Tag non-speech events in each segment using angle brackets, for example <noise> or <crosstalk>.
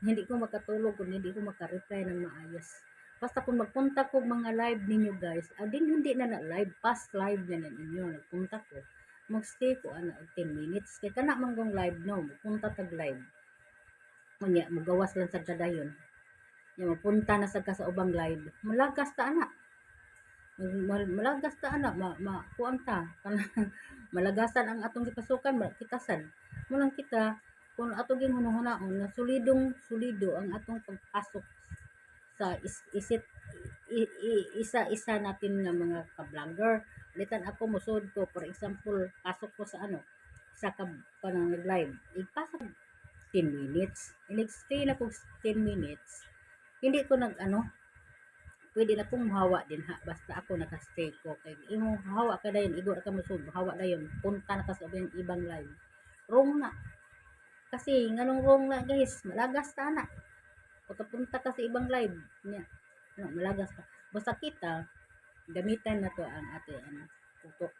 Hindi ko makatulog kung hindi ko makareply ng maayos. Basta kung magpunta ko mga live ninyo guys, adin hindi na na live, past live na ninyo, nagpunta ko. Magstay ko ana og 10 minutes. Kaya kana man kong live no, magpunta tag live. Unya, mugawas lang sa dadayon. Nya mapunta na sa sa ubang live. Malagas ta ana. Mal- mal- Malagas ta ana, ma, ma kuan ta. Kanang <laughs> malagasan ang atong gipasukan, ma- kitasan. Mulang kita kung ato ginhunahunaon na solidong solido ang atong pagpasok sa is, isit isa-isa natin nga mga ka-vlogger. Litan ako musod ko, for example, pasok ko sa ano, sa ka kanang nag-live. Ipasok 10 minutes. Nag-stay na ko 10 minutes. Hindi ko nag ano, pwede na kong hawa din ha basta ako nakastay ko kay imo hawa ka dayon igo ra ka musud hawa dayon punta na ka sa ibang live wrong na kasi nganong wrong na guys malagas ta na. Punta ka sa ibang live nya ano, malagas ka. Basta kita gamitan na to ang ate ano utok.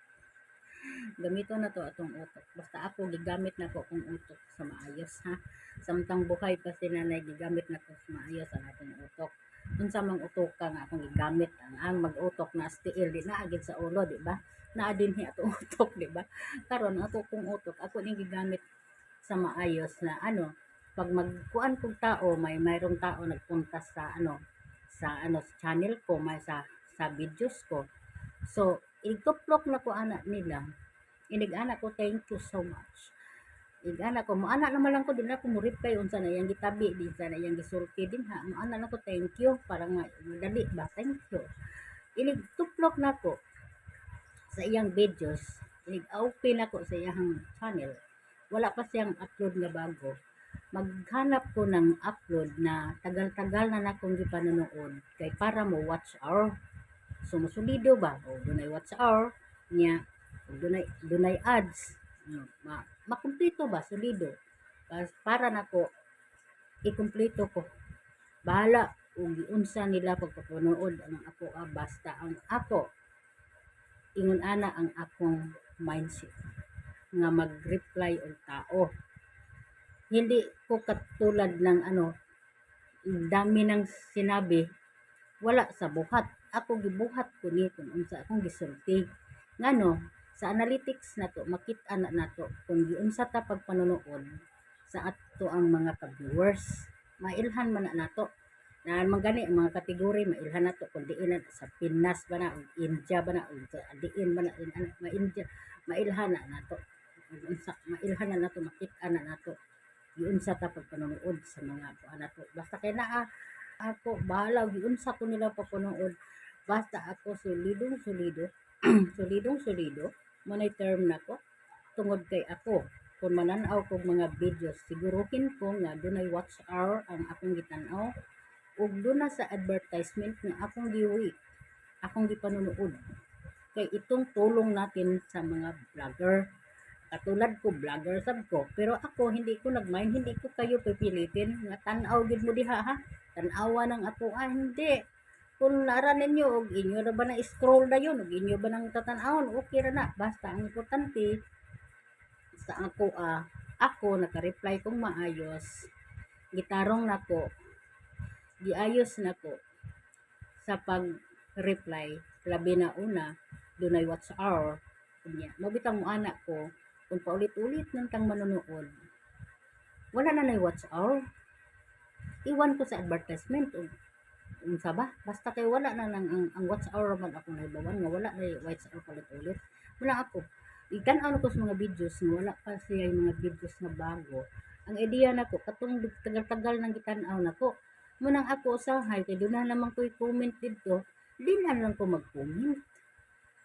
Gamiton na to atong utok. Basta ako gigamit na ko kung utok sa maayos ha? Samtang buhay pa si nanay gigamit na ko sa maayos ang atong utok. Unsa mang utok ka nga akong gigamit ang ang mag-utok na stiil di na agad sa ulo di ba? Naa din hi atong <laughs> utok di ba? Karon ato kong utok ako ning gigamit sa maayos na ano pag magkuan kog tao may mayroong tao nagpunta sa ano sa ano sa channel ko may sa sa videos ko so ituplok na ko anak nila inig-ana ko thank you so much Igana ko, mo anak naman lang ko din ako mo reply unsa na yang gitabi din sa na yang gisulti din ha. Mo anak na ko thank you para nga dali ba thank you. Inig tuplok na ko sa iyang videos. Inig open ako sa iyang channel. Wala pa siyang upload nga bago. Maghanap ko ng upload na tagal-tagal na na kong gipanonood kay para mo watch hour. So masulido ba? O dunay watch hour niya. O dunay dunay ads. No, ma makumpleto ba solido Pas- para nako ikumpleto ko bahala ug giunsa nila pagpapanood ang ako ah, basta ang ako ingon ana ang akong mindset nga mag-reply og tao. Hindi ko katulad ng ano dami ng sinabi wala sa buhat. Ako gibuhat ko ni kung unsa akong gisulti. Ngano sa analytics na to makita na nato kung giunsa ta pagpanonood sa ato ang mga ka-viewers. Mailhan man na nato. Na magani ang mga kategory mailhan nato kung diin na sa Pinas ba na o India ba na o diin ba na ano, ma India mailhan na nato unsa mailhan na nato makita na nato. Giunsa ta pagpanonood sa mga kuan nato. Basta kay naa ako bahala giunsa ko nila pagpanood basta ako solidong solido <clears throat> solidong solido manay term nako tungod kay ako kung mananaw kog mga videos siguruhin ko nga dunay watch hour ang akong gitan-aw. Ug duna sa advertisement nga akong giwi akong gipanunood kay itong tulong natin sa mga vlogger katulad ko vlogger sab ko. Pero ako hindi ko nagmind hindi ko kayo pipilitin. Nga tan-aw gid mo diha ha? Tan-awa ng ako. Ah hindi. Kung nara ninyo og inyo na ba na scroll na yun? Og inyo ba nang tatanawon? Okay ra na. Basta ang importante sa ako ah ako naka-reply kong maayos. Gitarong nako. Giayos nako. Sa pag-reply labi na una dunay watch hour kunya mabitang mo anak ko kung paulit-ulit nang tang manonood wala na nay watch hour. Iwan ko sa advertisement og unsa ba basta kay wala na nang ang, ang watch hour man ako nahibawan nga wala na watch hour palit ulit wala ako. Itan-aw ko sa mga videos nga wala pa siya yung mga videos na bago. Ang idea nako katong tagal-tagal nang gitan-aw nako munang ako usahay kay doon na naman ko i-comment dito di na lang ko mag-comment.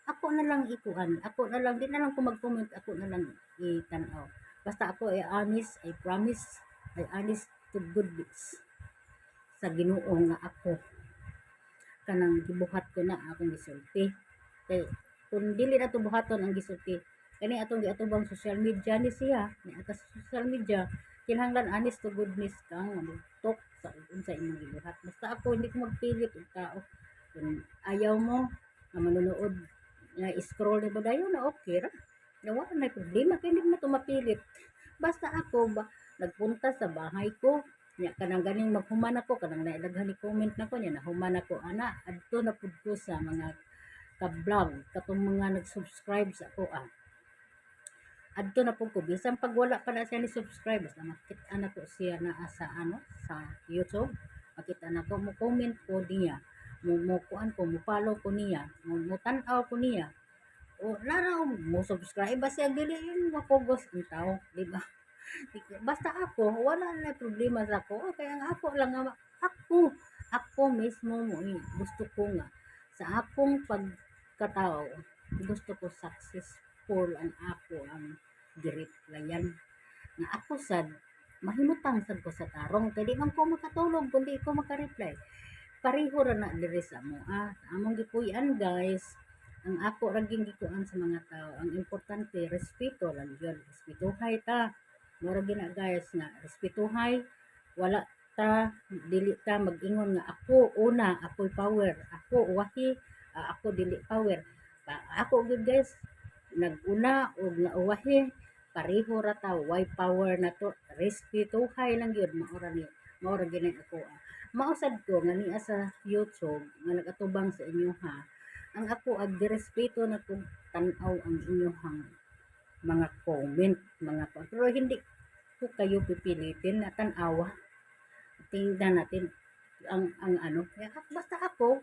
Ako na lang ikuan ako na lang di na lang ko mag-comment ako na lang itan-aw basta ako ay honest I promise I honest to goodness sa Ginoo nga ako. Kanang gibuhat ko na akong gisulti. Kay kung dili na to buhaton ang gisulti kani atong giatubang social media ni siya ni atas social media kinahanglan honest to goodness ka nga magtok sa unsa imong gibuhat. Basta ako hindi ko magpilit og tao. Kung ayaw mo nga manonood nga scroll ni badayon na okay ra. Na wala na problema kay hindi mo to mapilit basta ako ba nagpunta sa bahay ko. Nya kanang ganing maghuman ako kanang nailaghan ni comment nako niya nahuman ako ana adto na pud ko sa mga ka-vlog katong mga nag-subscribe sa ako ah. Adto na pud ko. Bisan pag wala pa na siya ni subscribe basta makita na ko siya na sa ano sa YouTube. Makita na ko mo comment ko niya. Mo mo kuan ko mo follow ko niya. Mo, mo tan-aw ko niya o laraw mo subscribe ba siya dili yun mapugos ang tao di ba? Basta ako wala na problema sa ako. Okay ang ako lang nga ako ako mismo mo eh, gusto ko nga sa akong pagkatao gusto ko successful ang ako ang gireplyan nga ako sad mahimutang sad ko sa tarong. Kay di man ko makatulog kundi ko makareply. Pareho ra na diri sa mo ah among gipuy-an guys ang ako raging gikuan sa mga tao ang importante respeto lang yun respetuhay ta. Mura gina guys nga respetuhay wala ta dili ta mag-ingon nga ako una ako'y power ako wahi ah, ako dili power. Pa- ako gud guys naguna og nauwahi pareho ra ta why power na to? Respetuhay lang gyud maura ni maura gini ako ah. mausad ko nga niya sa YouTube nga nagatubang sa inyo ha ang ako ag direspeto na kog tan-aw ang inyong mga comment mga pa pero hindi ko kayo pipilitin na tan-awa tingnan natin ang ang ano. Basta ako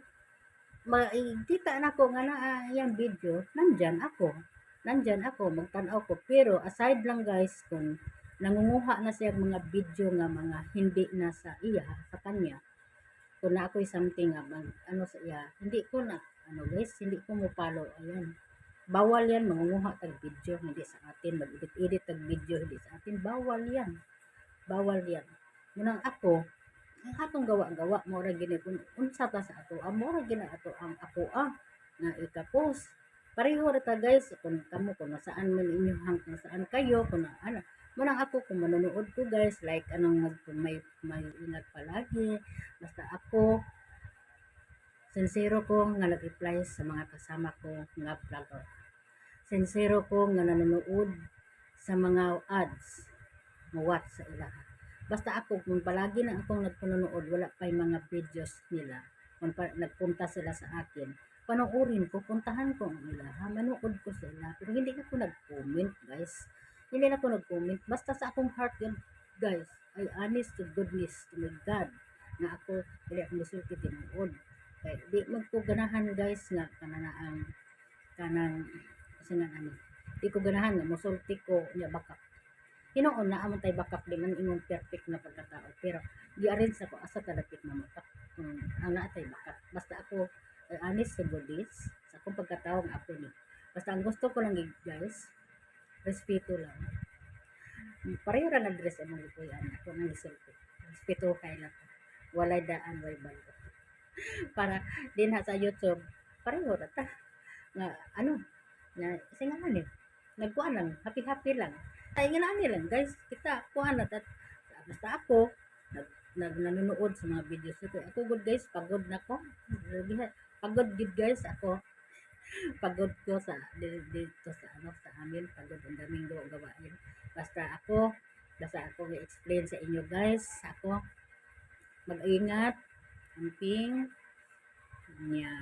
makikita na ko nga na ah, yung video nandyan ako. Nandyan ako magtanaw ko. Pero aside lang guys kung nangunguha na siya mga video nga mga hindi na sa iya sa kanya kung na ako'y something nga ano sa iya hindi ko na ano guys hindi ko mo follow. Ayan. Bawal yan mangunguha tag video hindi sa atin. Mag edit edit tag video hindi sa atin. Bawal yan. Bawal yan. Munang ako ang atong gawa-gawa mo ra gini kung unsa ta sa ato ang mo ra gina ato ang ako ah nga ika-post pareho ra ta guys kung kamo kung nasaan man inyo hang kung saan kayo kung ano. Munang ako kung manonood ko guys like anong mag may may ingat palagi. Basta ako sincero ko nga nag-reply sa mga kasama ko nga vlogger. Sincero ko nga nanonood sa mga ads. Mawat sa ilaha basta ako kung palagi na akong nagpanonood wala pa yung mga videos nila. Kung pa, nagpunta sila sa akin panoorin ko puntahan ko ang ila. Ha manood ko sila. Pero hindi ako nag-comment guys. Hindi na ako nag-comment. Basta sa akong heart yun guys ay honest to goodness to my God nga ako hindi ako musulti tinuod kay di man ko ganahan guys nga kanana ang kanang kasi nga ano di ko ganahan nga musulti ko niya baka Hinoon na amon tay bakap di man imong perfect na pagkatao pero gi-arrange ako asa kadapit na makap kung ang naatay bakap basta ako ay honest to goodness sa akong pagkatao nga ako ni. Basta ang gusto ko lang guys respeto lang. Pareho ra na dress among ipuyan ako nang isulti. Respeto kay lang. Walay daan way balo para din ha sa YouTube pareho ra ta. Nga ano na singalan eh nagkuan lang happy happy lang. Ay nga nani lang guys kita kuan na tat basta ako nag, nag nanonood sa mga videos ko ako good guys pagod na ko pagod good guys ako. <laughs> Pagod ko sa di- dito sa ano sa amin. Pagod ang daming gawa gawain. Basta ako basta ako i-explain sa inyo guys. Ako mag-ingat amping niya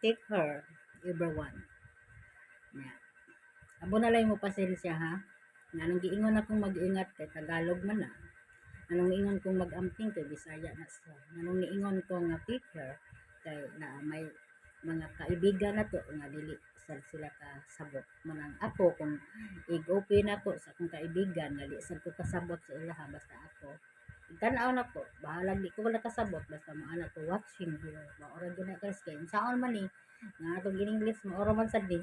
take her everyone niya abo na lang mo pasensya ha? Nga nang giingon akong mag-ingat kay Tagalog man na anong ingon kong mag-amping kay Bisaya na sa anong niingon ko nga teacher kay na may mga kaibigan na to nga dili sad sila ka sabot manang ako kung ig-open ako sa akong kaibigan nga di sad ko kasabot sa ilaha basta ako tanaw na ko bahala di ko wala kasabot. Basta mo anak ko watching here maora gina guys kay saon man ni nga atong gininglis maora man sad di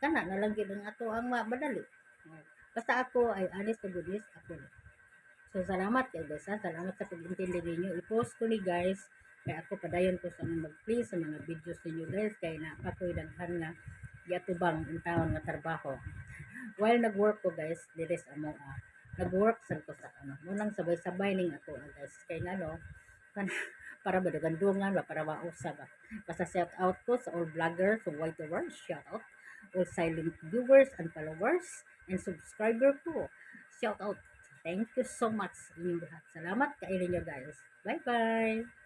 kana na lang gyud ang ato ang madali. Basta ako ay honest to goodness ako ni so salamat kay guys ha? salamat sa pag-intindi ninyo. I-post ko ni guys. Kaya ako padayon ko sa mga mag-play sa mga videos ninyo guys. Kay napatoy daghan nga yatubang ang nga trabaho. <laughs> While nag-work ko guys diri sa amo ah, nag-work sad ko sa ano munang sabay-sabay ning ako ah, guys kay ngano kan <laughs> para ba dagandungan ba para mausa ba basta shout out ko sa all vloggers so white words shout out all silent viewers and followers and subscriber ko shout out Thank you so much sa inyong lahat. Salamat kayo ninyo guys. Bye-bye!